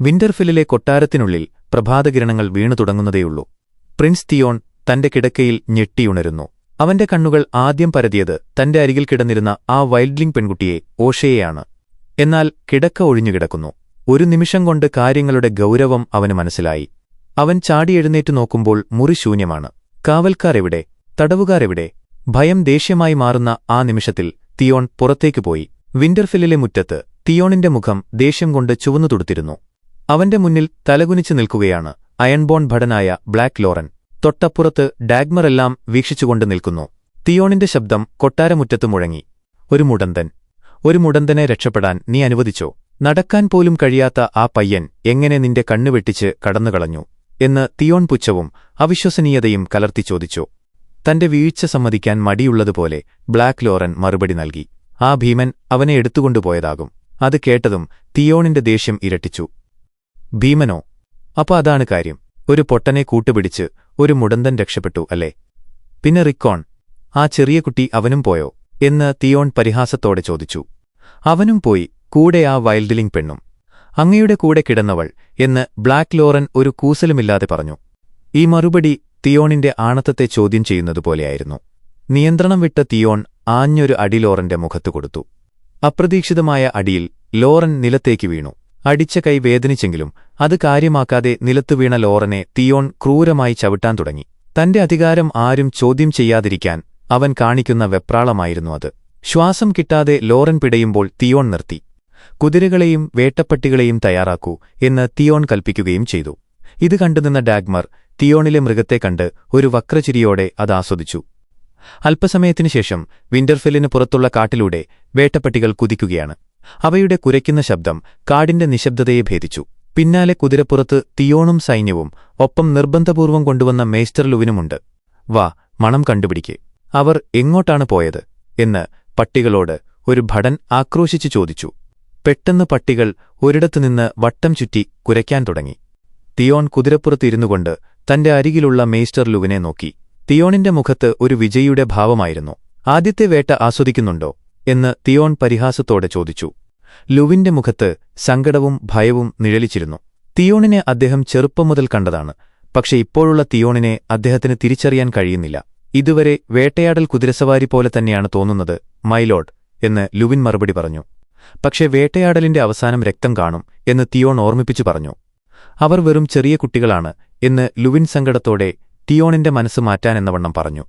വിന്റർഫില്ലിലെ കൊട്ടാരത്തിനുള്ളിൽ പ്രഭാതകിരണങ്ങൾ വീണു തുടങ്ങുന്നതേയുള്ളൂ. Prince Theon തന്റെ കിടക്കയിൽ ഞെട്ടിയുണരുന്നു. അവന്റെ കണ്ണുകൾ ആദ്യം പരതിയത് തന്റെ അരികിൽ കിടന്നിരുന്ന ആ വൈൽഡ്ലിംഗ് പെൺകുട്ടിയെ ഓഷയെയാണ്. എന്നാൽ കിടക്ക ഒഴിഞ്ഞുകിടക്കുന്നു ഒരു നിമിഷം കൊണ്ട് കാര്യങ്ങളുടെ ഗൗരവം അവന് മനസ്സിലായി. അവൻ ചാടിയെഴുന്നേറ്റ് നോക്കുമ്പോൾ മുറി ശൂന്യമാണ്. കാവൽക്കാരെവിടെ? തടവുകാരെവിടെ? ഭയം ദേഷ്യമായി മാറുന്ന ആ നിമിഷത്തിൽ തിയോൺ പുറത്തേക്കു പോയി. വിന്റർഫില്ലിലെ മുറ്റത്ത് തിയോണിന്റെ മുഖം ദേഷ്യം കൊണ്ട് ചുവന്നു തുടുത്തിരുന്നു അവന്റെ മുന്നിൽ തലകുനിച്ചു നിൽക്കുകയാണ് അയൺബോൺ ഭടനായ ബ്ലാക്ക് ലോറൻ. തൊട്ടപ്പുറത്ത് ഡാഗ്മറെല്ലാം വീക്ഷിച്ചുകൊണ്ട് നിൽക്കുന്നു. തിയോണിന്റെ ശബ്ദം കൊട്ടാരമുറ്റത്ത് മുഴങ്ങി. ഒരു മുടന്തൻ. ഒരു മുടന്തനെ രക്ഷപ്പെടാൻ നീ അനുവദിച്ചോ? നടക്കാൻ പോലും കഴിയാത്ത ആ പയ്യൻ എങ്ങനെ നിന്റെ കണ്ണുവെട്ടിച്ച് കടന്നുകളഞ്ഞു? എന്ന് തിയോൺ പുച്ഛവും അവിശ്വസനീയതയും കലർത്തി ചോദിച്ചു. തന്റെ വീഴ്ച സമ്മതിക്കാൻ മടിയുള്ളതുപോലെ ബ്ലാക്ക് ലോറൻ മറുപടി നൽകി. ആ ഭീമൻ അവനെ എടുത്തുകൊണ്ടുപോയതാകും. അത് കേട്ടതും തിയോണിന്റെ ദേഷ്യം ഇരട്ടിച്ചു. ഭീമനോ? അപ്പൊ അതാണ് കാര്യം. ഒരു പൊട്ടനെ കൂട്ടുപിടിച്ച് ഒരു മുടന്തൻ രക്ഷപ്പെട്ടു അല്ലേ? പിന്നെ റിക്കോൺ ആ ചെറിയ കുട്ടി അവനും പോയോ? എന്ന് തിയോൺ പരിഹാസത്തോടെ ചോദിച്ചു. അവനും പോയി കൂടെ ആ വൈൽഡിലിംഗ് പെണ്ണും. അങ്ങയുടെ കൂടെ കിടന്നവൾ എന്ന് ബ്ലാക്ക് ലോറൻ ഒരു കൂസലുമില്ലാതെ പറഞ്ഞു. ഈ മറുപടി തിയോണിന്റെ ആണത്തത്തെ ചോദ്യം ചെയ്യുന്നതുപോലെയായിരുന്നു. നിയന്ത്രണം വിട്ട തിയോൺ ആഞ്ഞൊരു അടി ലോറന്റെ മുഖത്തു കൊടുത്തു. അപ്രതീക്ഷിതമായ അടിയിൽ ലോറൻ നിലത്തേക്ക് വീണു. അടിച്ച കൈ വേദനിച്ചെങ്കിലും അത് കാര്യമാക്കാതെ നിലത്തുവീണ ലോറനെ തിയോൺ ക്രൂരമായി ചവിട്ടാൻ തുടങ്ങി. തന്റെ അധികാരം ആരും ചോദ്യം ചെയ്യാതിരിക്കാൻ അവൻ കാണിക്കുന്ന വെപ്രാളമായിരുന്നു അത്. ശ്വാസം കിട്ടാതെ ലോറൻ പിടയുമ്പോൾ തിയോൺ നിർത്തി. കുതിരകളെയും വേട്ടപ്പട്ടികളെയും തയ്യാറാക്കൂ എന്ന് തിയോൺ കൽപ്പിക്കുകയും ചെയ്തു. ഇത് കണ്ടുനിന്ന ഡാഗ്മർ തിയോണിലെ മൃഗത്തെ കണ്ട് ഒരു വക്രചിരിയോടെ അത് ആസ്വദിച്ചു. അല്പസമയത്തിനുശേഷം വിന്റർഫെല്ലിന് പുറത്തുള്ള കാട്ടിലൂടെ വേട്ടപ്പട്ടികൾ കുതിക്കുകയാണ്. അവയുടെ കുരയ്ക്കുന്ന ശബ്ദം കാടിന്റെ നിശബ്ദതയെ ഭേദിച്ചു. പിന്നാലെ കുതിരപ്പുറത്ത് തിയോണും സൈന്യവും ഒപ്പം നിർബന്ധപൂർവം കൊണ്ടുവന്ന മേസ്റ്റർ ലുവിനുമുണ്ട്. വാ മണം കണ്ടുപിടിക്കെ. അവർ എങ്ങോട്ടാണ് പോയത്? എന്ന് പട്ടികളോട് ഒരു ഭടൻ ആക്രോശിച്ചു ചോദിച്ചു. പെട്ടെന്ന് പട്ടികൾ ഒരിടത്തുനിന്ന് വട്ടം ചുറ്റി കുരയ്ക്കാൻ തുടങ്ങി. തിയോൺ കുതിരപ്പുറത്തിരുന്നുകൊണ്ട് തന്റെ അരികിലുള്ള മേസ്റ്റർ ലുവിനെ നോക്കി. തിയോണിന്റെ മുഖത്ത് ഒരു വിജയിയുടെ ഭാവമായിരുന്നു. ആദ്യത്തെ വേട്ട ആസ്വദിക്കുന്നുണ്ടോ? എന്ന് തിയോൺ പരിഹാസത്തോടെ ചോദിച്ചു. ലുവിന്റെ മുഖത്ത് സങ്കടവും ഭയവും നിഴലിച്ചിരുന്നു. തിയോണിനെ അദ്ദേഹം ചെറുപ്പം മുതൽ കണ്ടതാണ്. പക്ഷെ ഇപ്പോഴുള്ള തിയോണിനെ അദ്ദേഹത്തിന് തിരിച്ചറിയാൻ കഴിയുന്നില്ല. ഇതുവരെ വേട്ടയാടൽ കുതിരസവാരി പോലെ തന്നെയാണ് തോന്നുന്നത് മൈലോഡ് എന്ന് ലുവിൻ മറുപടി പറഞ്ഞു. പക്ഷെ വേട്ടയാടലിന്റെ അവസാനം രക്തം കാണും എന്ന് തിയോൺ ഓർമ്മിപ്പിച്ചു പറഞ്ഞു. അവർ വെറും ചെറിയ കുട്ടികളാണ് എന്ന് ലുവിൻ സങ്കടത്തോടെ തിയോണിന്റെ മനസ്സ് മാറ്റാനെന്നവണ്ണം പറഞ്ഞു.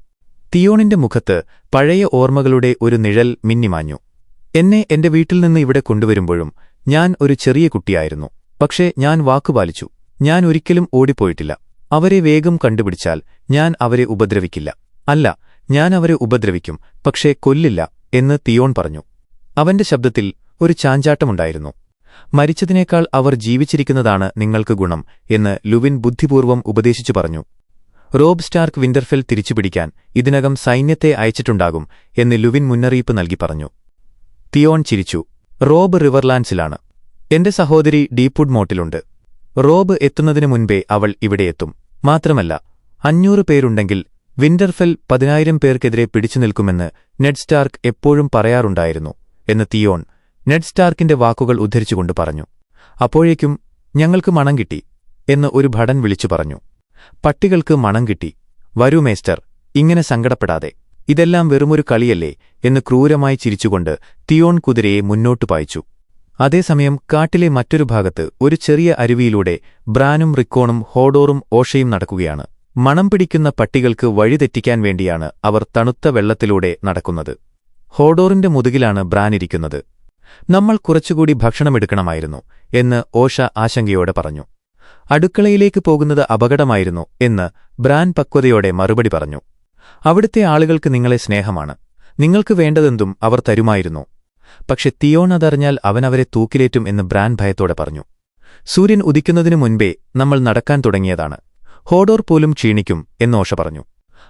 തിയോണിന്റെ മുഖത്ത് പഴയ ഓർമ്മകളുടെ ഒരു നിഴൽ മിന്നിമാഞ്ഞു. എന്നെ എന്റെ വീട്ടിൽ നിന്ന് ഇവിടെ കൊണ്ടുവരുമ്പോഴും ഞാൻ ഒരു ചെറിയ കുട്ടിയായിരുന്നു. പക്ഷേ ഞാൻ വാക്കുപാലിച്ചു ഞാൻ ഒരിക്കലും ഓടിപ്പോയിട്ടില്ല. അവരെ വേഗം കണ്ടുപിടിച്ചാൽ ഞാൻ അവരെ ഉപദ്രവിക്കില്ല. അല്ല ഞാൻ അവരെ ഉപദ്രവിക്കും പക്ഷേ കൊല്ലില്ല എന്ന് തിയോൺ പറഞ്ഞു. അവന്റെ ശബ്ദത്തിൽ ഒരു ചാഞ്ചാട്ടമുണ്ടായിരുന്നു. മരിച്ചതിനേക്കാൾ അവർ ജീവിച്ചിരിക്കുന്നതാണ് നിങ്ങൾക്ക് ഗുണം എന്ന് ലുവിൻ ബുദ്ധിപൂർവം ഉപദേശിച്ചു പറഞ്ഞു. റോബ് സ്റ്റാർക്ക് വിന്റർഫെൽ തിരിച്ചുപിടിക്കാൻ ഇതിനകം സൈന്യത്തെ അയച്ചിട്ടുണ്ടാകും എന്ന് ലുവിൻ മുന്നറിയിപ്പ് നൽകി പറഞ്ഞു. തിയോൺ ചിരിച്ചു. റോബ് റിവർലാൻഡ്സിലാണ് എന്റെ സഹോദരി ഡീപ്വുഡ് മോട്ടിലുണ്ട്. റോബ് എത്തുന്നതിനു മുൻപേ അവൾ ഇവിടെയെത്തും മാത്രമല്ല അഞ്ഞൂറ് പേരുണ്ടെങ്കിൽ വിന്റർഫെൽ പതിനായിരം പേർക്കെതിരെ പിടിച്ചു നിൽക്കുമെന്ന് നെഡ് സ്റ്റാർക്ക് എപ്പോഴും പറയാറുണ്ടായിരുന്നു എന്ന് തിയോൺ നെഡ് സ്റ്റാർക്കിന്റെ വാക്കുകൾ ഉദ്ധരിച്ചുകൊണ്ട് പറഞ്ഞു. അപ്പോഴേക്കും ഞങ്ങൾക്ക് മണം കിട്ടി എന്ന് ഒരു ഭടൻ വിളിച്ചു പറഞ്ഞു. പട്ടികൾക്ക് മണം കിട്ടി. വരൂ മേസ്റ്റർ ഇങ്ങനെ സങ്കടപ്പെടാതെ. ഇതെല്ലാം വെറുമൊരു കളിയല്ലേ എന്ന് ക്രൂരമായി ചിരിച്ചുകൊണ്ട് തിയോൺ കുതിരയെ മുന്നോട്ടു പായിച്ചു. അതേസമയം കാട്ടിലെ മറ്റൊരു ഭാഗത്ത് ഒരു ചെറിയ അരുവിയിലൂടെ ബ്രാനും റിക്കോണും ഹോഡോറും ഓഷയും നടക്കുകയാണ്. മണം പിടിക്കുന്ന പട്ടികൾക്ക് വഴിതെറ്റിക്കാൻ വേണ്ടിയാണ് അവർ തണുത്ത വെള്ളത്തിലൂടെ നടക്കുന്നത്. ഹോഡോറിന്റെ മുതുകിലാണ് ബ്രാനിരിക്കുന്നത് നമ്മൾ കുറച്ചുകൂടി ഭക്ഷണമെടുക്കണമായിരുന്നു എന്ന് ഓഷ ആശങ്കയോടെ പറഞ്ഞു. അടുക്കളയിലേക്ക് പോകുന്നത് അപകടമായിരുന്നു എന്ന് ബ്രാൻ പക്വതയോടെ മറുപടി പറഞ്ഞു. അവിടുത്തെ ആളുകൾക്ക് നിങ്ങളെ സ്നേഹമാണ്. നിങ്ങൾക്ക് വേണ്ടതെന്തും അവർ തരുമായിരുന്നു. പക്ഷെ തിയോൺ അതറിഞ്ഞാൽ അവനവരെ തൂക്കിലേറ്റും എന്ന് ബ്രാൻ ഭയത്തോടെ പറഞ്ഞു. സൂര്യൻ ഉദിക്കുന്നതിനു മുൻപേ നമ്മൾ നടക്കാൻ തുടങ്ങിയതാണ്. ഹോഡോർ പോലും ക്ഷീണിക്കും എന്നോഷ പറഞ്ഞു.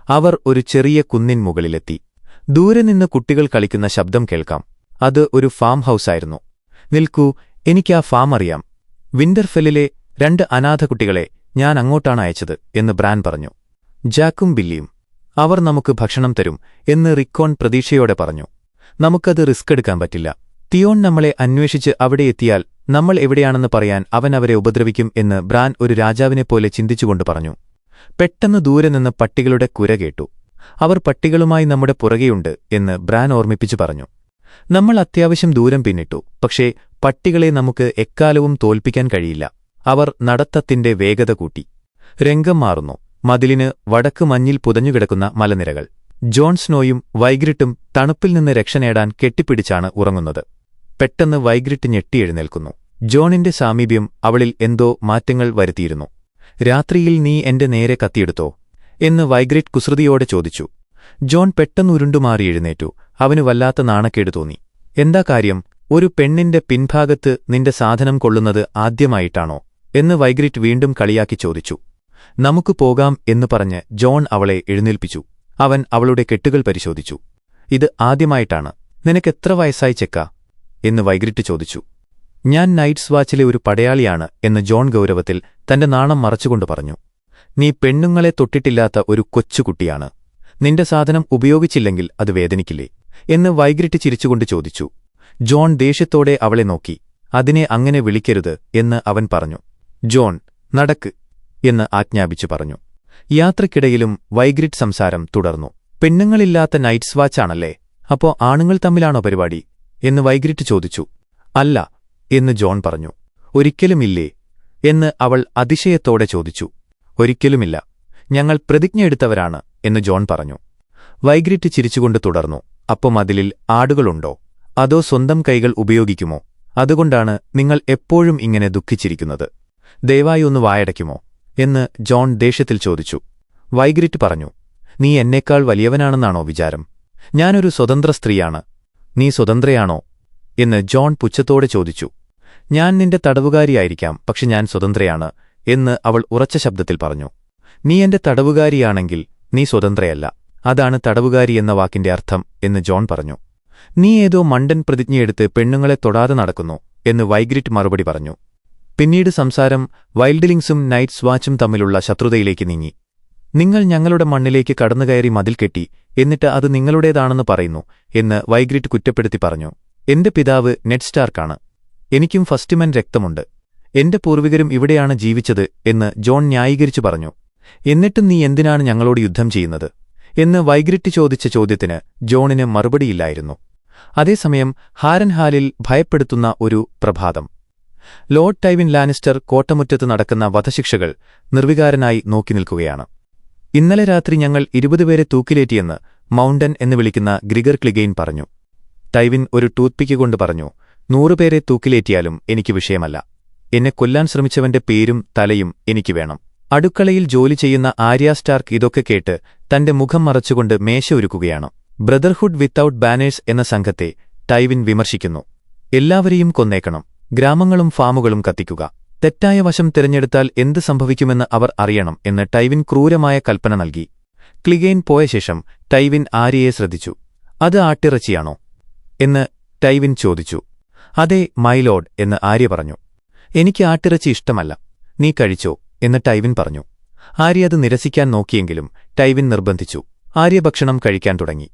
അവർ ഒരു ചെറിയ കുന്നിൻ മുകളിലെത്തി. ദൂരെ നിന്ന് കുട്ടികൾ കളിക്കുന്ന ശബ്ദം കേൾക്കാം. അത് ഒരു ഫാം ഹൌസായിരുന്നു. നിൽക്കൂ എനിക്കാ ഫാം അറിയാം. വിന്റർഫെല്ലിലെ രണ്ട് അനാഥ കുട്ടികളെ ഞാൻ അങ്ങോട്ടാണ് അയച്ചത് എന്ന് ബ്രാൻ പറഞ്ഞു. ജാക്കും ബില്ലിയും അവർ നമുക്ക് ഭക്ഷണം തരും എന്ന് റിക്കോൺ പ്രതീക്ഷയോടെ പറഞ്ഞു. നമുക്കത് റിസ്ക് എടുക്കാൻ പറ്റില്ല. തിയോൺ നമ്മളെ അന്വേഷിച്ച് അവിടെ എത്തിയാൽ നമ്മൾ എവിടെയാണെന്ന് പറയാൻ അവൻ അവരെ ഉപദ്രവിക്കും എന്ന് ബ്രാൻ ഒരു രാജാവിനെപ്പോലെ ചിന്തിച്ചുകൊണ്ട് പറഞ്ഞു. പെട്ടെന്ന് ദൂരെ നിന്ന് പട്ടികളുടെ കുര കേട്ടു. അവർ പട്ടികളുമായി നമ്മുടെ പുറകെയുണ്ട് എന്ന് ബ്രാൻ ഓർമ്മിപ്പിച്ചു പറഞ്ഞു. നമ്മൾ അത്യാവശ്യം ദൂരം പിന്നിട്ടു പക്ഷേ പട്ടികളെ നമുക്ക് എക്കാലവും തോൽപ്പിക്കാൻ കഴിയില്ല. അവർ നടത്തത്തിന്റെ വേഗത കൂട്ടി. രംഗം മാറുന്നു. മതിലിന് വടക്ക് മഞ്ഞിൽ പുതഞ്ഞുകിടക്കുന്ന മലനിരകൾ. ജോൺ സ്നോയും വൈഗ്രിട്ടും തണുപ്പിൽ നിന്ന് രക്ഷ നേടാൻ കെട്ടിപ്പിടിച്ചാണ് ഉറങ്ങുന്നത്. പെട്ടെന്ന് വൈഗ്രിട്ട് ഞെട്ടിയെഴുന്നേൽക്കുന്നു. ജോണിന്റെ സാമീപ്യം അവളിൽ എന്തോ മാറ്റങ്ങൾ വരുത്തിയിരുന്നു. രാത്രിയിൽ നീ എന്റെ നേരെ കത്തിയെടുത്തോ? എന്ന് വൈഗ്രിറ്റ് കുസൃതിയോടെ ചോദിച്ചു. ജോൺ പെട്ടെന്നുരുണ്ടുമാറി എഴുന്നേറ്റു. അവന് വല്ലാത്ത നാണക്കേട് തോന്നി. എന്താ കാര്യം? ഒരു പെണ്ണിന്റെ പിൻഭാഗത്ത് നിന്റെ സാധനം കൊള്ളുന്നത് ആദ്യമായിട്ടാണോ? എന്ന് വൈഗ്രിറ്റ് വീണ്ടും കളിയാക്കി ചോദിച്ചു. നമുക്ക് പോകാം എന്ന് പറഞ്ഞ് ജോൺ അവളെ എഴുന്നേൽപ്പിച്ചു. അവൻ അവളുടെ കെട്ടുകൾ പരിശോധിച്ചു. ഇത് ആദ്യമായിട്ടാണ്. നിനക്കെത്ര വയസ്സായി ചെക്ക? എന്ന് വൈഗ്രിറ്റ് ചോദിച്ചു. ഞാൻ നൈറ്റ്സ് വാച്ചിലെ ഒരു പടയാളിയാണ് എന്ന് ജോൺ ഗൗരവത്തിൽ തന്റെ നാണം മറച്ചുകൊണ്ട് പറഞ്ഞു. നീ പെണ്ണുങ്ങളെ തൊട്ടിട്ടില്ലാത്ത ഒരു കൊച്ചുകുട്ടിയാണ്. നിന്റെ സാധനം ഉപയോഗിച്ചില്ലെങ്കിൽ അത് വേദനിക്കില്ലേ? എന്ന് വൈഗ്രിറ്റ് ചിരിച്ചുകൊണ്ട് ചോദിച്ചു. ജോൺ ദേഷ്യത്തോടെ അവളെ നോക്കി. അതിനെ അങ്ങനെ വിളിക്കരുത് എന്ന് അവൻ പറഞ്ഞു. ജോൺ നടക്ക്. എന്ന് ആജ്ഞാപിച്ചു പറഞ്ഞു. യാത്രക്കിടയിലും വൈഗ്രിറ്റ് സംസാരം തുടർന്നു. പെണ്ണുങ്ങളില്ലാത്ത നൈറ്റ്സ് വാച്ചാണല്ലേ അപ്പോ ആണുങ്ങൾ തമ്മിലാണോ പരിപാടി? എന്ന് വൈഗ്രിറ്റ് ചോദിച്ചു. അല്ല എന്ന് ജോൺ പറഞ്ഞു. ഒരിക്കലുമില്ലേ? എന്ന് അവൾ അതിശയത്തോടെ ചോദിച്ചു. ഒരിക്കലുമില്ല. ഞങ്ങൾ പ്രതിജ്ഞയെടുത്തവരാണ് എന്ന് ജോൺ പറഞ്ഞു. വൈഗ്രിറ്റ് ചിരിച്ചുകൊണ്ട് തുടർന്നു. അപ്പം അതിലിൽ ആടുകളുണ്ടോ? അതോ സ്വന്തം കൈകൾ ഉപയോഗിക്കുമോ? അതുകൊണ്ടാണ് നിങ്ങൾ എപ്പോഴും ഇങ്ങനെ ദുഃഖിച്ചിരിക്കുന്നത്. ദയവായി ഒന്ന് വായടയ്ക്കുമോ? എന്ന് ജോൺ ദേഷ്യത്തിൽ ചോദിച്ചു. വൈഗ്രിറ്റ് പറഞ്ഞു നീ എന്നേക്കാൾ വലിയവനാണെന്നാണോ വിചാരം? ഞാനൊരു സ്വതന്ത്ര സ്ത്രീയാണ്. നീ സ്വതന്ത്രയാണോ? എന്ന് ജോൺ പുച്ഛത്തോടെ ചോദിച്ചു. ഞാൻ നിന്റെ തടവുകാരിയായിരിക്കാം പക്ഷെ ഞാൻ സ്വതന്ത്രയാണ് എന്ന് അവൾ ഉറച്ച ശബ്ദത്തിൽ പറഞ്ഞു. നീ എന്റെ തടവുകാരിയാണെങ്കിൽ നീ സ്വതന്ത്രയല്ല. അതാണ് തടവുകാരി എന്ന വാക്കിന്റെ അർത്ഥം എന്ന് ജോൺ പറഞ്ഞു. നീ ഏതോ മണ്ടൻ പ്രതിജ്ഞയെടുത്ത് പെണ്ണുങ്ങളെ തൊടാതെ നടക്കുന്നു എന്ന് വൈഗ്രിറ്റ് മറുപടി പറഞ്ഞു. പിന്നീട് സംസാരം വൈൽഡ്ലിങ്സും നൈറ്റ്സ് വാച്ചും തമ്മിലുള്ള ശത്രുതയിലേക്ക് നീങ്ങി. നിങ്ങൾ ഞങ്ങളുടെ മണ്ണിലേക്ക് കടന്നുകയറി മതിൽ കെട്ടി എന്നിട്ട് അത് നിങ്ങളുടേതാണെന്ന് പറയുന്നു എന്ന് വൈഗ്രിറ്റ് കുറ്റപ്പെടുത്തി പറഞ്ഞു. എന്റെ പിതാവ് നെഡ് സ്റ്റാർക്കാണ്. എനിക്കും ഫസ്റ്റ്മൻ രക്തമുണ്ട്. എന്റെ പൂർവികരും ഇവിടെയാണ് ജീവിച്ചത് എന്ന് ജോൺ ന്യായീകരിച്ചു പറഞ്ഞു. എന്നിട്ടും നീ എന്തിനാണ് ഞങ്ങളോട് യുദ്ധം ചെയ്യുന്നത്? എന്ന് വൈഗ്രിറ്റ് ചോദിച്ച ചോദ്യത്തിന് ജോണിന് മറുപടിയില്ലായിരുന്നു. അതേസമയം ഹാരൻഹാലിൽ ഭയപ്പെടുത്തുന്ന ഒരു പ്രഭാതം. ലോർഡ് ടൈവിൻ ലാനിസ്റ്റർ കോട്ടമുറ്റത്ത് നടക്കുന്ന വധശിക്ഷകൾ നിർവികാരനായി നോക്കി നിൽക്കുകയാണ്. ഇന്നലെ രാത്രി ഞങ്ങൾ ഇരുപതുപേരെ തൂക്കിലേറ്റിയെന്ന് മൗണ്ടൻ എന്ന് വിളിക്കുന്ന ഗ്രിഗർ ക്ലിഗെയിൻ പറഞ്ഞു. ടൈവിൻ ഒരു ടൂത്ത്പിക്ക് കൊണ്ട് പറഞ്ഞു നൂറുപേരെ തൂക്കിലേറ്റിയാലും എനിക്ക് വിഷയമല്ല. എന്നെ കൊല്ലാൻ ശ്രമിച്ചവന്റെ പേരും തലയും എനിക്ക് വേണം. അടുക്കളയിൽ ജോലി ചെയ്യുന്ന ആര്യ സ്റ്റാർക്ക് ഇതൊക്കെ കേട്ട് തന്റെ മുഖം മറച്ചുകൊണ്ട് മേശ ഒരുക്കുകയാണ്. ബ്രദർഹുഡ് വിത്തൌട്ട് ബാനേഴ്സ് എന്ന സംഘത്തെ ടൈവിൻ വിമർശിക്കുന്നു. എല്ലാവരെയും കൊന്നേക്കണം. ഗ്രാമങ്ങളും ഫാമുകളും കത്തിക്കുക. തെറ്റായ വശം തിരഞ്ഞെടുത്താൽ എന്ത് സംഭവിക്കുമെന്ന് അവർ അറിയണം എന്ന് ടൈവിൻ ക്രൂരമായ കൽപ്പന നൽകി. ക്ലിഗെയിൻ പോയ ശേഷം ടൈവിൻ ആര്യയെ ശ്രദ്ധിച്ചു. അത് ആട്ടിറച്ചിയാണോ? എന്ന് ടൈവിൻ ചോദിച്ചു. അതെ മൈലോഡ് എന്ന് ആര്യ പറഞ്ഞു. എനിക്ക് ആട്ടിറച്ചി ഇഷ്ടമല്ല. നീ കഴിച്ചോ? എന്ന് ടൈവിൻ പറഞ്ഞു. ആര്യ അത് നിരസിക്കാൻ നോക്കിയെങ്കിലും ടൈവിൻ നിർബന്ധിച്ചു. ആര്യ ഭക്ഷണം കഴിക്കാൻ തുടങ്ങി.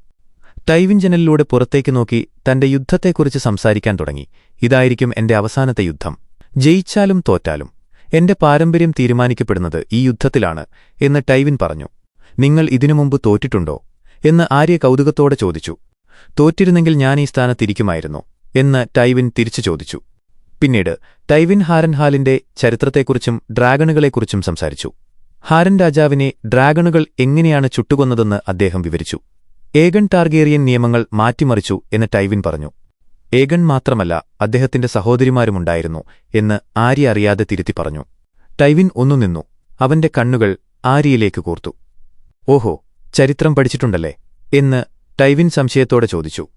ടൈവിൻ ജനലിലൂടെ പുറത്തേക്ക് നോക്കി തന്റെ യുദ്ധത്തെക്കുറിച്ച് സംസാരിക്കാൻ തുടങ്ങി. ഇതായിരിക്കും എന്റെ അവസാനത്തെ യുദ്ധം. ജയിച്ചാലും തോറ്റാലും. എന്റെ പാരമ്പര്യം തീരുമാനിക്കപ്പെടുന്നത് ഈ യുദ്ധത്തിലാണ് എന്ന് ടൈവിൻ പറഞ്ഞു. നിങ്ങൾ ഇതിനു മുമ്പ് തോറ്റിട്ടുണ്ടോ? എന്ന് ആര്യ കൗതുകത്തോടെ ചോദിച്ചു. തോറ്റിരുന്നെങ്കിൽ ഞാൻ ഈ സ്ഥാനത്തിരിക്കുമായിരുന്നു എന്ന് ടൈവിൻ തിരിച്ചു ചോദിച്ചു. പിന്നീട് ടൈവിൻ ഹാരൻഹാലിന്റെ ചരിത്രത്തെക്കുറിച്ചും ഡ്രാഗണുകളെക്കുറിച്ചും സംസാരിച്ചു. ഹാരൻ രാജാവിനെ ഡ്രാഗണുകൾ എങ്ങനെയാണ് ചുട്ടുകൊന്നതെന്ന് അദ്ദേഹം വിവരിച്ചു. ഏഗൺ ടാർഗേറിയൻ നിയമങ്ങൾ മാറ്റിമറിച്ചു എന്ന് ടൈവിൻ പറഞ്ഞു. ഏഗൺ മാത്രമല്ല അദ്ദേഹത്തിന്റെ സഹോദരിമാരുമുണ്ടായിരുന്നു എന്ന് ആര്യ അറിയാതെ തിരുത്തി പറഞ്ഞു. ടൈവിൻ ഒന്നു നിന്നു. അവന്റെ കണ്ണുകൾ ആര്യയിലേക്ക് കൂർത്തു. ഓഹോ ചരിത്രം പഠിച്ചിട്ടുണ്ടല്ലേ? എന്ന് ടൈവിൻ സംശയത്തോടെ ചോദിച്ചു.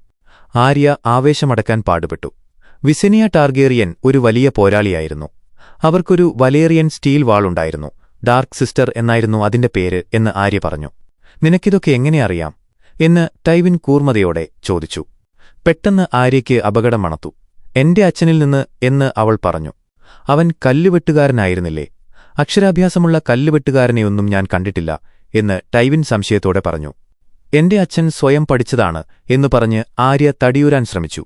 ആര്യ ആവേശമടക്കാൻ പാടുപെട്ടു. വിസനിയ ടാർഗേറിയൻ ഒരു വലിയ പോരാളിയായിരുന്നു. അവർക്കൊരു വലേറിയൻ സ്റ്റീൽ വാളുണ്ടായിരുന്നു. ഡാർക്ക് സിസ്റ്റർ എന്നായിരുന്നു അതിന്റെ പേര് എന്ന് ആര്യ പറഞ്ഞു. നിനക്കിതൊക്കെ എങ്ങനെ അറിയാം? എന്ന് ടൈവിൻ കൂർമ്മതയോടെ ചോദിച്ചു. പെട്ടെന്ന് ആര്യയ്ക്ക് അപകടം മണത്തു എന്റെ അച്ഛനിൽ നിന്ന് എന്ന് അവൾ പറഞ്ഞു. അവൻ കല്ലുവെട്ടുകാരനായിരുന്നില്ലേ? അക്ഷരാഭ്യാസമുള്ള കല്ലുവെട്ടുകാരനെയൊന്നും ഞാൻ കണ്ടിട്ടില്ല എന്ന് ടൈവിൻ സംശയത്തോടെ പറഞ്ഞു. എന്റെ അച്ഛൻ സ്വയം പഠിച്ചതാണ് എന്നു പറഞ്ഞ് ആര്യ തടിയൂരാൻ ശ്രമിച്ചു.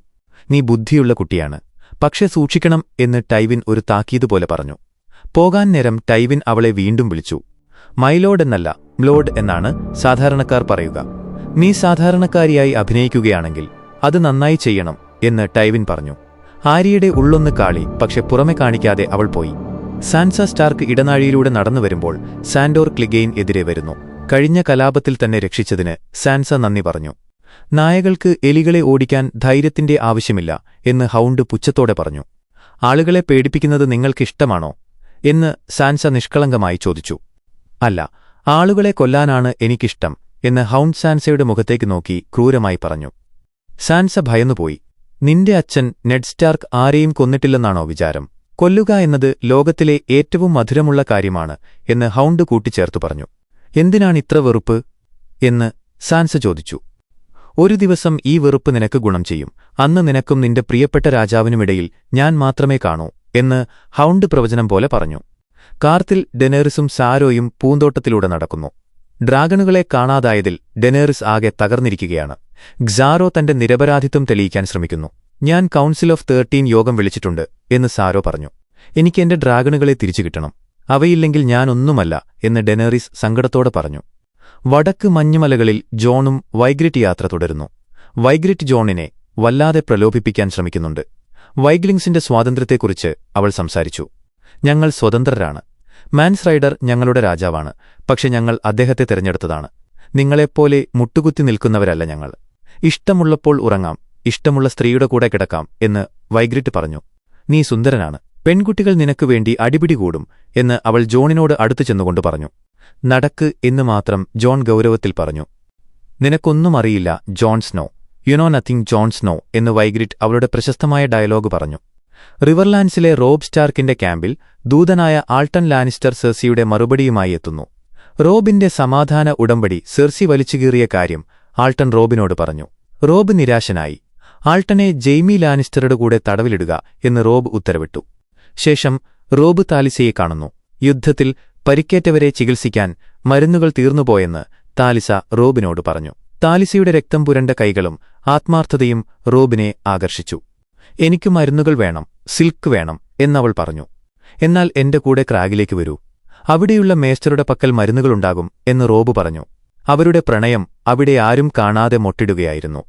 നീ ബുദ്ധിയുള്ള കുട്ടിയാണ്. പക്ഷെ സൂക്ഷിക്കണം എന്ന് ടൈവിൻ ഒരു താക്കീത് പോലെ പറഞ്ഞു. പോകാൻ നേരം ടൈവിൻ അവളെ വീണ്ടും വിളിച്ചു. മൈലോഡ് എന്നല്ല മ്ലോഡ് എന്നാണ് സാധാരണക്കാർ പറയുക. നീ സാധാരണക്കാരിയായി അഭിനയിക്കുകയാണെങ്കിൽ അത് നന്നായി ചെയ്യണം എന്ന് ടൈവിൻ പറഞ്ഞു. ആര്യയുടെ ഉള്ളൊന്ന് കാളി പക്ഷെ പുറമെ കാണിക്കാതെ അവൾ പോയി. സാൻസ സ്റ്റാർക്ക് ഇടനാഴിയിലൂടെ നടന്നു വരുമ്പോൾ സാൻഡോർ ക്ലിഗെയിൻ എതിരെ വരുന്നു. കഴിഞ്ഞ കലാപത്തിൽ തന്നെ രക്ഷിച്ചതിന് സാൻസ നന്ദി പറഞ്ഞു. നായകൾക്ക് എലികളെ ഓടിക്കാൻ ധൈര്യത്തിന്റെ ആവശ്യമില്ല എന്ന് ഹൗണ്ട് പുച്ഛത്തോടെ പറഞ്ഞു. ആളുകളെ പേടിപ്പിക്കുന്നത് നിങ്ങൾക്കിഷ്ടമാണോ? എന്ന് സാൻസ നിഷ്കളങ്കമായി ചോദിച്ചു. അല്ല ആളുകളെ കൊല്ലാനാണ് എനിക്കിഷ്ടം. എന്ന് ഹൗണ്ട് സാൻസയുടെ മുഖത്തേക്ക് നോക്കി ക്രൂരമായി പറഞ്ഞു. സാൻസ ഭയന്നുപോയി. നിന്റെ അച്ഛൻ നെഡ് സ്റ്റാർക്ക് ആരെയും കൊന്നിട്ടില്ലെന്നാണോ വിചാരം? കൊല്ലുക എന്നത് ലോകത്തിലെ ഏറ്റവും മധുരമുള്ള കാര്യമാണ് എന്ന് ഹൗണ്ട് കൂട്ടിച്ചേർത്തു പറഞ്ഞു. എന്തിനാണിത്ര വെറുപ്പ് എന്ന് സാൻസ ചോദിച്ചു. ഒരു ദിവസം ഈ വെറുപ്പ് നിനക്ക് ഗുണം ചെയ്യും. അന്ന് നിനക്കും നിന്റെ പ്രിയപ്പെട്ട രാജാവിനുമിടയിൽ ഞാൻ മാത്രമേ കാണൂ എന്ന് ഹൗണ്ട് പ്രവചനം പോലെ പറഞ്ഞു. കാർത്തിൽ ഡെനേറിസും സാരോയും പൂന്തോട്ടത്തിലൂടെ നടക്കുന്നു. ഡ്രാഗണുകളെ കാണാതായതിൽ ഡെനേറിസ് ആകെ തകർന്നിരിക്കുകയാണ്. ഗ്സാറോ തന്റെ നിരപരാധിത്വം തെളിയിക്കാൻ ശ്രമിക്കുന്നു. ഞാൻ കൗൺസിൽ ഓഫ് തേർട്ടീൻ യോഗം വിളിച്ചിട്ടുണ്ട് എന്ന് സാരോ പറഞ്ഞു. എനിക്ക് എന്റെ ഡ്രാഗണുകളെ തിരിച്ചു കിട്ടണം. അവയില്ലെങ്കിൽ ഞാനൊന്നുമല്ല എന്ന് ഡെനേറിസ് സങ്കടത്തോടെ പറഞ്ഞു. വടക്ക് മഞ്ഞുമലകളിൽ ജോണും വൈഗ്രിറ്റ് യാത്ര തുടരുന്നു. വൈഗ്രിറ്റ് ജോണിനെ വല്ലാതെ പ്രലോഭിപ്പിക്കാൻ ശ്രമിക്കുന്നുണ്ട്. വൈഗ്ലിങ്സിന്റെ സ്വാതന്ത്ര്യത്തെക്കുറിച്ച് അവൾ സംസാരിച്ചു. ഞങ്ങൾ സ്വതന്ത്രരാണ്. മാൻസ് റൈഡർ ഞങ്ങളുടെ രാജാവാണ്. പക്ഷെ ഞങ്ങൾ അദ്ദേഹത്തെ തിരഞ്ഞെടുത്തതാണ്. നിങ്ങളെപ്പോലെ മുട്ടുകുത്തി നിൽക്കുന്നവരല്ല ഞങ്ങൾ. ഇഷ്ടമുള്ളപ്പോൾ ഉറങ്ങാം. ഇഷ്ടമുള്ള സ്ത്രീയുടെ കൂടെ കിടക്കാം എന്ന് വൈഗ്രിറ്റ് പറഞ്ഞു. നീ സുന്ദരനാണ്. പെൺകുട്ടികൾ നിനക്ക് വേണ്ടി അടിപിടി കൂടും എന്ന് അവൾ ജോണിനോട് അടുത്തു ചെന്നുകൊണ്ട് പറഞ്ഞു. നടക്ക് എന്ന് മാത്രം ജോൺ ഗൗരവത്തിൽ പറഞ്ഞു. നിനക്കൊന്നും അറിയില്ല Jon Snow. You know nothing Jon Snow എന്ന് വൈഗ്രിറ്റ് അവളുടെ പ്രശസ്തമായ ഡയലോഗ് പറഞ്ഞു. റിവർലാൻഡ്സിലെ റോബ് സ്റ്റാർക്കിന്റെ ക്യാമ്പിൽ ദൂതനായ ആൾട്ടൺ ലാനിസ്റ്റർ സെർസിയുടെ മറുപടിയുമായി എത്തുന്നു. റോബിന്റെ സമാധാന ഉടമ്പടി സെർസി വലിച്ചുകീറിയ കാര്യം ആൾട്ടൺ റോബിനോട് പറഞ്ഞു. റോബ് നിരാശനായി. ആൾട്ടനെ ജെയ്മി ലാനിസ്റ്ററുടെ കൂടെ തടവിലിടുക എന്ന് റോബ് ഉത്തരവിട്ടു. ശേഷം റോബ് താലിസയെ കാണുന്നു. യുദ്ധത്തിൽ പരിക്കേറ്റവരെ ചികിത്സിക്കാൻ മരുന്നുകൾ തീർന്നുപോയെന്ന് താലിസ റോബിനോട് പറഞ്ഞു. താലിസയുടെ രക്തം പുരണ്ട കൈകളും ആത്മാർത്ഥതയും റോബിനെ ആകർഷിച്ചു. എനിക്ക് മരുന്നുകൾ വേണം സിൽക്ക് വേണം എന്നവൾ പറഞ്ഞു. എന്നാൽ എന്റെ കൂടെ ക്രാഗിലേക്ക് വരൂ. അവിടെയുള്ള മേസ്റ്ററുടെ പക്കൽ മരുന്നുകളുണ്ടാകും എന്ന് റോബ് പറഞ്ഞു. അവരുടെ പ്രണയം അവിടെ ആരും കാണാതെ മൊട്ടിടുകയായിരുന്നു.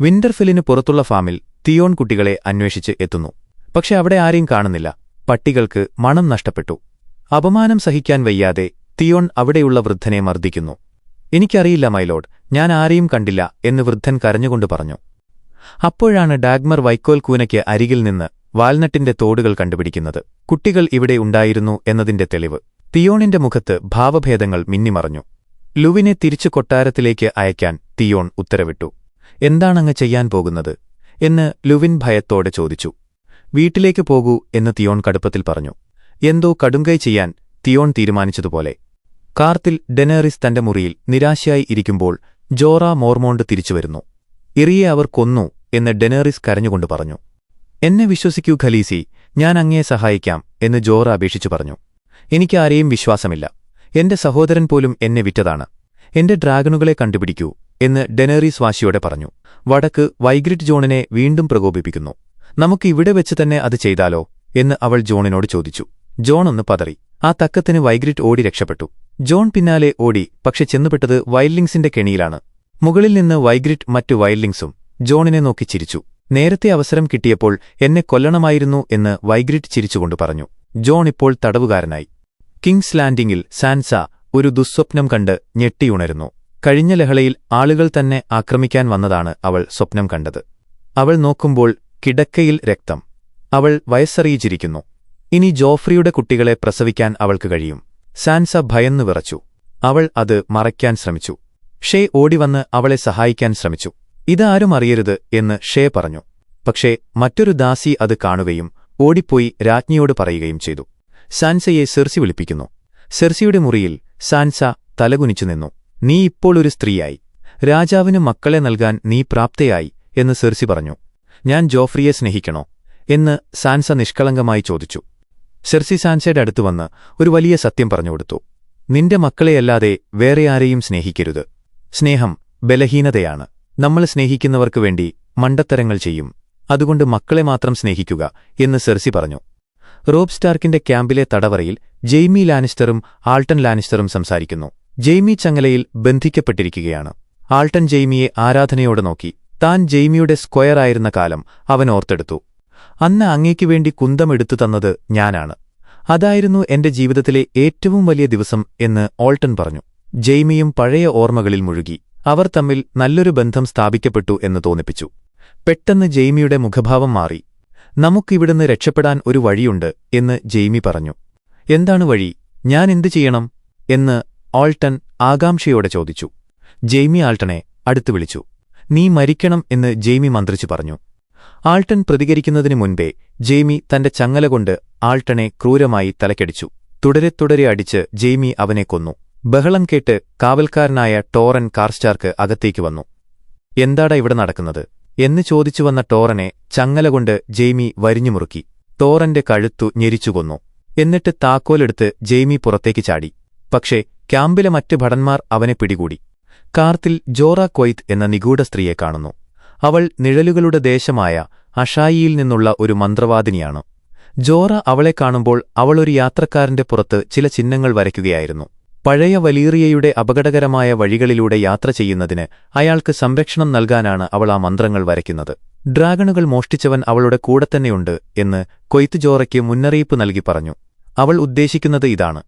വിന്റർഫെല്ലിന് പുറത്തുള്ള ഫാമിൽ തിയോൺ കുട്ടികളെ അന്വേഷിച്ച് എത്തുന്നു. പക്ഷെ അവിടെ ആരെയും കാണുന്നില്ല. പട്ടികൾക്ക് മണം നഷ്ടപ്പെട്ടു. അപമാനം സഹിക്കാൻ വയ്യാതെ തിയോൺ അവിടെയുള്ള വൃദ്ധനെ മർദ്ദിക്കുന്നു. എനിക്കറിയില്ല മൈലോഡ് ഞാൻ ആരെയും കണ്ടില്ല എന്ന് വൃദ്ധൻ കരഞ്ഞുകൊണ്ട് പറഞ്ഞു. അപ്പോഴാണ് ഡാഗ്മർ വൈക്കോൽ കൂനയ്ക്ക് അരികിൽ നിന്ന് വാൽനട്ടിന്റെ തോടുകൾ കണ്ടുപിടിക്കുന്നത്. കുട്ടികൾ ഇവിടെ ഉണ്ടായിരുന്നു എന്നതിന്റെ തെളിവ്. തിയോണിന്റെ മുഖത്ത് ഭാവഭേദങ്ങൾ മിന്നിമറഞ്ഞു. ലുവിനെ തിരിച്ചു കൊട്ടാരത്തിലേക്ക് അയക്കാൻ തിയോൺ ഉത്തരവിട്ടു. എന്താണങ്ങ് ചെയ്യാൻ പോകുന്നത്? എന്ന് ലുവിൻ ഭയത്തോടെ ചോദിച്ചു. വീട്ടിലേക്ക് പോകൂ എന്ന് തിയോൺ കടുപ്പത്തിൽ പറഞ്ഞു. എന്തോ കടുങ്കൈ ചെയ്യാൻ തിയോൺ തീരുമാനിച്ചതുപോലെ. കാർത്തിൽ ഡെനേറിസ് തന്റെ മുറിയിൽ നിരാശയായി ഇരിക്കുമ്പോൾ ജോറ മോർമോണ്ട് തിരിച്ചുവരുന്നു ഇറിയെ അവർ കൊന്നു എന്ന് ഡെനേറിസ് കരഞ്ഞുകൊണ്ട് പറഞ്ഞു. എന്നെ വിശ്വസിക്കൂ ഖലീസി ഞാൻ അങ്ങയെ സഹായിക്കാം എന്ന് ജോറ അപേക്ഷിച്ചു പറഞ്ഞു. എനിക്കാരെയും വിശ്വാസമില്ല. എന്റെ സഹോദരൻ പോലും എന്നെ വിറ്റതാണ്. എന്റെ ഡ്രാഗണുകളെ കണ്ടുപിടിക്കൂ എന്ന് ഡെനേറീസ് വാശിയോടെ പറഞ്ഞു. വടക്ക് വൈഗ്രിറ്റ് ജോണിനെ വീണ്ടും പ്രകോപിപ്പിക്കുന്നു. നമുക്ക് ഇവിടെ വെച്ച് തന്നെ അത് ചെയ്താലോ? എന്ന് അവൾ ജോണിനോട് ചോദിച്ചു. ജോൺ ഒന്ന് പതറി. ആ തക്കത്തിന് വൈഗ്രിറ്റ് ഓടി രക്ഷപ്പെട്ടു. ജോൺ പിന്നാലെ ഓടി പക്ഷെ ചെന്നുപെട്ടത് വൈൽഡിങ്സിന്റെ കെണിയിലാണ്. മുകളിൽ നിന്ന് വൈഗ്രിറ്റ് മറ്റു വൈൽഡിങ്സും ജോണിനെ നോക്കി ചിരിച്ചു. നേരത്തെ അവസരം കിട്ടിയപ്പോൾ എന്നെ കൊല്ലണമായിരുന്നു എന്ന് വൈഗ്രിറ്റ് ചിരിച്ചുകൊണ്ട് പറഞ്ഞു. ജോൺ ഇപ്പോൾ തടവുകാരനായി. കിങ്സ് ലാൻഡിംഗിൽ സാൻസ ഒരു ദുസ്വപ്നം കണ്ട് ഞെട്ടിയുണരുന്നു. കഴിഞ്ഞ ലഹളയിൽ ആളുകൾ തന്നെ ആക്രമിക്കാൻ വന്നതാണ് അവൾ സ്വപ്നം കണ്ടത്. അവൾ നോക്കുമ്പോൾ കിടക്കയിൽ രക്തം. അവൾ വയസ്സറിയിച്ചിരിക്കുന്നു. ഇനി ജോഫ്രിയുടെ കുട്ടികളെ പ്രസവിക്കാൻ അവൾക്ക് കഴിയും. സാൻസ ഭയന്നു വിറച്ചു. അവൾ അത് മറയ്ക്കാൻ ശ്രമിച്ചു. ഷേ ഓടിവന്ന് അവളെ സഹായിക്കാൻ ശ്രമിച്ചു. ഇതാരും അറിയരുത് എന്ന് ഷേ പറഞ്ഞു. പക്ഷേ മറ്റൊരു ദാസി അത് കാണുകയും ഓടിപ്പോയി രാജ്ഞിയോട് പറയുകയും ചെയ്തു. സാൻസയെ സെർസി വിളിപ്പിക്കുന്നു. സെർസിയുടെ മുറിയിൽ സാൻസ തലകുനിച്ചു നിന്നു. നീ ഇപ്പോൾ ഒരു സ്ത്രീയായി. രാജാവിന് മക്കളെ നൽകാൻ നീ പ്രാപ്തയായി എന്ന് സെർസി പറഞ്ഞു. ഞാൻ ജോഫ്രിയെ സ്നേഹിക്കണോ? എന്ന് സാൻസ നിഷ്കളങ്കമായി ചോദിച്ചു. സെർസി സാൻസയുടെ അടുത്തുവന്ന് ഒരു വലിയ സത്യം പറഞ്ഞുകൊടുത്തു നിന്റെ മക്കളെയല്ലാതെ വേറെ ആരെയും സ്നേഹിക്കരുത്. സ്നേഹം ബലഹീനതയാണ്. നമ്മൾ സ്നേഹിക്കുന്നവർക്കു വേണ്ടി മണ്ടത്തരങ്ങൾ ചെയ്യും. അതുകൊണ്ട് മക്കളെ മാത്രം സ്നേഹിക്കുക എന്ന് സെർസി പറഞ്ഞു. റോബ് സ്റ്റാർക്കിന്റെ ക്യാമ്പിലെ തടവറയിൽ ജെയ്മി ലാനിസ്റ്ററും ആൾട്ടൺ ലാനിസ്റ്ററും സംസാരിക്കുന്നു. ജെയ്മി ചങ്ങലയിൽ ബന്ധിക്കപ്പെട്ടിരിക്കുകയാണ്. ആൾട്ടൺ ജെയ്മിയെ ആരാധനയോടെ നോക്കി. താൻ ജെയ്മിയുടെ സ്ക്വയറായിരുന്ന കാലം അവൻ ഓർത്തെടുത്തു. അന്ന് അങ്ങേക്കു വേണ്ടി കുന്തമെടുത്തു തന്നത് ഞാനാണ്. അതായിരുന്നു എന്റെ ജീവിതത്തിലെ ഏറ്റവും വലിയ ദിവസം എന്ന് ഓൾട്ടൺ പറഞ്ഞു. ജെയ്മിയും പഴയ ഓർമ്മകളിൽ മുഴുകി. അവർ തമ്മിൽ നല്ലൊരു ബന്ധം സ്ഥാപിക്കപ്പെട്ടു എന്ന് തോന്നിപ്പിച്ചു. പെട്ടെന്ന് ജെയ്മിയുടെ മുഖഭാവം മാറി. നമുക്കിവിടുന്ന് രക്ഷപ്പെടാൻ ഒരു വഴിയുണ്ട് എന്ന് ജെയ്മി പറഞ്ഞു. എന്താണ് വഴി? ഞാൻ എന്തു ചെയ്യണം? എന്ന് ആൾട്ടൺ ആകാംക്ഷയോടെ ചോദിച്ചു. ജെയ്മി ആൾട്ടനെ അടുത്തു വിളിച്ചു. നീ മരിക്കണം എന്ന് ജെയ്മി മന്ത്രിച്ചു പറഞ്ഞു. ആൾട്ടൺ പ്രതികരിക്കുന്നതിനു മുൻപേ ജെയ്മി തന്റെ ചങ്ങല കൊണ്ട് ആൾട്ടനെ ക്രൂരമായി തലക്കടിച്ചു. തുടരെ തുടരെ അടിച്ച് ജെയ്മി അവനെ കൊന്നു. ബഹളം കേട്ട് കാവൽക്കാരനായ ടോറൻ കാർസ്റ്റാർക്ക് അകത്തേക്ക് വന്നു. എന്താടാ ഇവിടെ നടക്കുന്നത്? എന്ന് ചോദിച്ചു വന്ന ടോറനെ ചങ്ങലകൊണ്ട് ജെയ്മി വരിഞ്ഞുമുറുക്കി ടോറന്റെ കഴുത്തു ഞെരിച്ചുകൊന്നു എന്നിട്ട് താക്കോലെടുത്ത് ജെയ്മി പുറത്തേക്ക് ചാടി. പക്ഷേ ക്യാമ്പിലെ മറ്റ് ഭടന്മാർ അവനെ പിടികൂടി. കാർത്തിൽ ജോറ കൊയ്ത്ത് എന്ന നിഗൂഢ സ്ത്രീയെ കാണുന്നു. അവൾ നിഴലുകളുടെ ദേശമായ അഷായിയിൽ നിന്നുള്ള ഒരു മന്ത്രവാദിനിയാണ്. ജോറ അവളെ കാണുമ്പോൾ അവളൊരു യാത്രക്കാരന്റെ പുറത്ത് ചില ചിഹ്നങ്ങൾ വരയ്ക്കുകയായിരുന്നു. പഴയ വലീറിയയുടെ അപകടകരമായ വഴികളിലൂടെ യാത്ര ചെയ്യുന്നതിന് അയാൾക്ക് സംരക്ഷണം നൽകാനാണ് അവൾ ആ മന്ത്രങ്ങൾ വരയ്ക്കുന്നത്. ഡ്രാഗണുകൾ മോഷ്ടിച്ചവൻ അവളുടെ കൂടെ തന്നെയുണ്ട് എന്ന് കൊയ്ത്ത് ജോറയ്ക്ക് മുന്നറിയിപ്പ് നൽകി പറഞ്ഞു. അവൾ ഉദ്ദേശിക്കുന്നത് ഇതാണ്.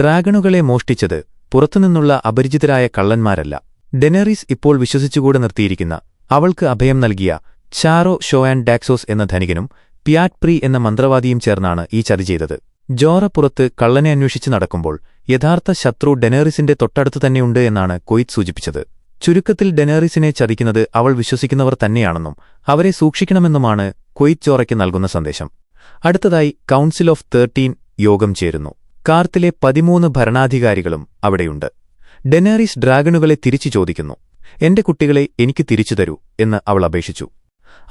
ഡ്രാഗണുകളെ മോഷ്ടിച്ചത് പുറത്തുനിന്നുള്ള അപരിചിതരായ കള്ളന്മാരല്ല. ഡെനറിസ് ഇപ്പോൾ വിശ്വസിച്ചുകൂടെ നിർത്തിയിരിക്കുന്ന അവൾക്ക് അഭയം നൽകിയ ചാറോ ഷോ ഷോയാൻ ഡാക്സോസ് എന്ന ധനികനും പിയാറ്റ് പ്രീ എന്ന മന്ത്രവാദിയും ചേർന്നാണ് ഈ ചതി ചെയ്തത്. ജോറ പുറത്ത് കള്ളനെ അന്വേഷിച്ച് നടക്കുമ്പോൾ യഥാർത്ഥ ശത്രു ഡെനേറിസിന്റെ തൊട്ടടുത്ത് തന്നെയുണ്ട് എന്നാണ് കൊയ്ത്ത് സൂചിപ്പിച്ചത്. ചുരുക്കത്തിൽ ഡെനേറിസിനെ ചതിക്കുന്നത് അവൾ വിശ്വസിക്കുന്നവർ തന്നെയാണെന്നും അവരെ സൂക്ഷിക്കണമെന്നുമാണ് കൊയ്ത്ത് ചോറയ്ക്ക് നൽകുന്ന സന്ദേശം. അടുത്തതായി കൗൺസിൽ ഓഫ് തേർട്ടീൻ യോഗം ചേരുന്നു. കാർത്തിലെ പതിമൂന്ന് ഭരണാധികാരികളും അവിടെയുണ്ട്. ഡെനേറിസ് ഡ്രാഗണുകളെ തിരിച്ചു ചോദിക്കുന്നു. എന്റെ കുട്ടികളെ എനിക്ക് തിരിച്ചു തരൂ എന്ന് അവൾ അപേക്ഷിച്ചു.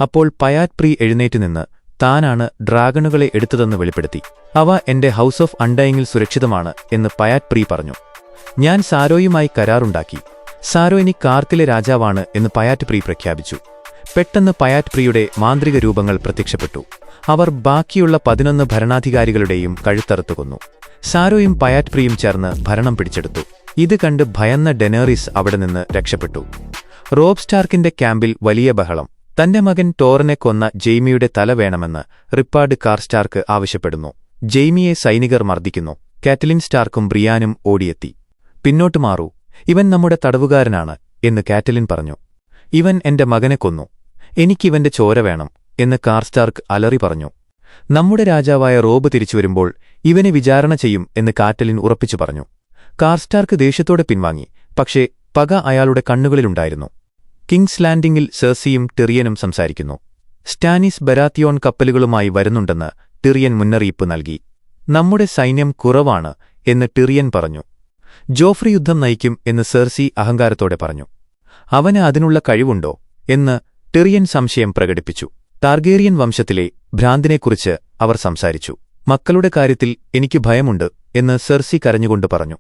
അപ്പോൾ പയാറ്റ് പ്രീ എഴുന്നേറ്റ് നിന്ന് താനാണ് ഡ്രാഗണുകളെ എടുത്തതെന്ന് വെളിപ്പെടുത്തി. അവ എന്റെ ഹൗസ് ഓഫ് അണ്ടയിങ്ങിൽ സുരക്ഷിതമാണ് എന്ന് പയാറ്റ് പ്രീ പറഞ്ഞു. ഞാൻ സാരോയുമായി കരാറുണ്ടാക്കി. സാരോ ഇനി കാർത്തിലെ രാജാവാണ് എന്ന് പയാറ്റ് പ്രീ പ്രഖ്യാപിച്ചു. പെട്ടെന്ന് പയാറ്റ് പ്രിയുടെ മാന്ത്രിക രൂപങ്ങൾ പ്രത്യക്ഷപ്പെട്ടു. അവർ ബാക്കിയുള്ള പതിനൊന്ന് ഭരണാധികാരികളുടെയും കഴുത്തറുത്തു കൊന്നു. സാരോയും പയാറ്റ് പ്രിയും ചേർന്ന് ഭരണം പിടിച്ചെടുത്തു. ഇത് കണ്ട് ഭയന്ന ഡെനേറിസ് അവിടെ നിന്ന് രക്ഷപ്പെട്ടു. റോബ് സ്റ്റാർക്കിന്റെ ക്യാമ്പിൽ വലിയ ബഹളം. തന്റെ മകൻ ടോറിനെ കൊന്ന ജെയ്മിയുടെ തല വേണമെന്ന് റിപ്പാർഡ് കാർസ്റ്റാർക്ക് ആവശ്യപ്പെടുന്നു. ജെയ്മിയെ സൈനികർ മർദ്ദിക്കുന്നു. കാറ്റലിൻ സ്റ്റാർക്കും ബ്രിയാനും ഓടിയെത്തി. പിന്നോട്ട് മാറൂ. ഇവൻ നമ്മുടെ തടവുകാരനാണ് എന്ന് കാറ്റലിൻ പറഞ്ഞു. ഇവൻ എന്റെ മകനെ കൊന്നു. എനിക്കിവന്റെ ചോര വേണം എന്ന് കാർസ്റ്റാർക്ക് അലറി പറഞ്ഞു. നമ്മുടെ രാജാവായ റോബ് തിരിച്ചുവരുമ്പോൾ ഇവനെ വിചാരണ ചെയ്യും എന്ന് കാറ്റലിൻ ഉറപ്പിച്ചു പറഞ്ഞു. കാർസ്റ്റാർക്ക് ദേഷ്യത്തോടെ പിൻവാങ്ങി. പക്ഷേ പക അയാളുടെ കണ്ണുകളിലുണ്ടായിരുന്നു. കിങ്സ് ലാൻഡിംഗിൽ സെർസിയും ടെറിയനും സംസാരിക്കുന്നു. സ്റ്റാനിസ് ബരാത്തിയോൺ കപ്പലുകളുമായി വരുന്നുണ്ടെന്ന് ടിറിയൻ മുന്നറിയിപ്പ് നൽകി. നമ്മുടെ സൈന്യം കുറവാണ് എന്ന് ടിറിയൻ പറഞ്ഞു. ജോഫ്രി യുദ്ധം നയിക്കും എന്ന് സെർസി അഹങ്കാരത്തോടെ പറഞ്ഞു. അവന് അതിനുള്ള കഴിവുണ്ടോ? എന്ന് ടിറിയൻ സംശയം പ്രകടിപ്പിച്ചു. ടാർഗേറിയൻ വംശത്തിലെ ഭ്രാന്തിനെക്കുറിച്ച് അവർ സംസാരിച്ചു. മക്കളുടെ കാര്യത്തിൽ എനിക്ക് ഭയമുണ്ട് എന്ന് സെർസി കരഞ്ഞുകൊണ്ട് പറഞ്ഞു.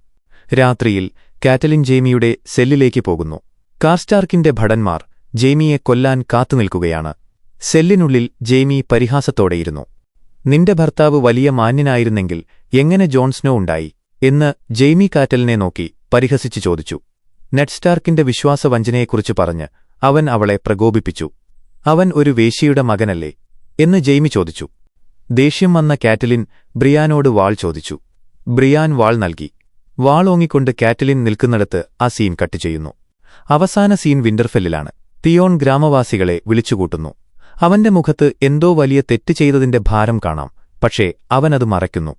രാത്രിയിൽ കാറ്റലിൻ ജേമിയുടെ സെല്ലിലേക്ക് പോകുന്നു. കാർസ്റ്റാർക്കിന്റെ ഭടന്മാർ ജെയ്മിയെ കൊല്ലാൻ കാത്തുനിൽക്കുകയാണ്. സെല്ലിനുള്ളിൽ ജെയ്മി പരിഹാസത്തോടെയിരുന്നു. നിന്റെ ഭർത്താവ് വലിയ മാന്യനായിരുന്നെങ്കിൽ എങ്ങനെ ജോൺസ്നോ ഉണ്ടായി? എന്ന് ജെയ്മി കാറ്റലിനെ നോക്കി പരിഹസിച്ചു ചോദിച്ചു. നെറ്റ്സ്റ്റാർക്കിന്റെ വിശ്വാസവഞ്ചനയെക്കുറിച്ച് പറഞ്ഞ് അവൻ അവളെ പ്രകോപിപ്പിച്ചു. അവൻ ഒരു വേശ്യയുടെ മകനല്ലേ? എന്ന് ജെയ്മി ചോദിച്ചു. ദേഷ്യം വന്ന കാറ്റലിൻ ബ്രിയാനോട് വാൾ ചോദിച്ചു. ബ്രിയാൻ വാൾ നൽകി. വാളോങ്ങിക്കൊണ്ട് കാറ്റലിൻ നിൽക്കുന്നിടത്ത് ആ സീൻ കട്ട് ചെയ്യുന്നു. അവസാന സീൻ വിന്റർഫെല്ലിലാണ് തിയോൺ ഗ്രാമവാസികളെ വിളിച്ചുകൂട്ടുന്നു. അവന്റെ മുഖത്ത് എന്തോ വലിയ തെറ്റ് ചെയ്തതിന്റെ ഭാരം കാണാം. പക്ഷേ അവനത് മറയ്ക്കുന്നു.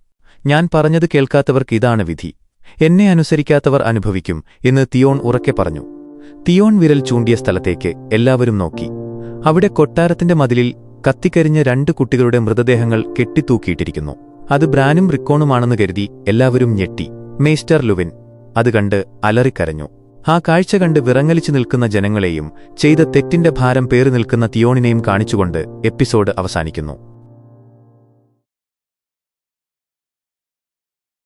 ഞാൻ പറഞ്ഞത് കേൾക്കാത്തവർക്ക് ഇതാണ് വിധി. എന്നെ അനുസരിക്കാത്തവർ അനുഭവിക്കും എന്ന് തിയോൺ ഉറക്കെ പറഞ്ഞു. തിയോൺ വിരൽ ചൂണ്ടിയ സ്ഥലത്തേക്ക് എല്ലാവരും നോക്കി. അവിടെ കൊട്ടാരത്തിന്റെ മതിലിൽ കത്തിക്കരിഞ്ഞ രണ്ട് കുട്ടികളുടെ മൃതദേഹങ്ങൾ കെട്ടിത്തൂക്കിയിട്ടിരിക്കുന്നു. അത് ബ്രാനും റിക്കോണുമാണെന്ന് കരുതി എല്ലാവരും ഞെട്ടി. മേസ്റ്റർ ലുവിൻ അത് കണ്ട് അലറിക്കരഞ്ഞു. ആ കാഴ്ച കണ്ട് വിറങ്ങലിച്ചു നിൽക്കുന്ന ജനങ്ങളെയും ചെയ്ത തെറ്റിന്റെ ഭാരം പേറി നിൽക്കുന്ന തിയോണിനെയും കാണിച്ചുകൊണ്ട് എപ്പിസോഡ് അവസാനിക്കുന്നു.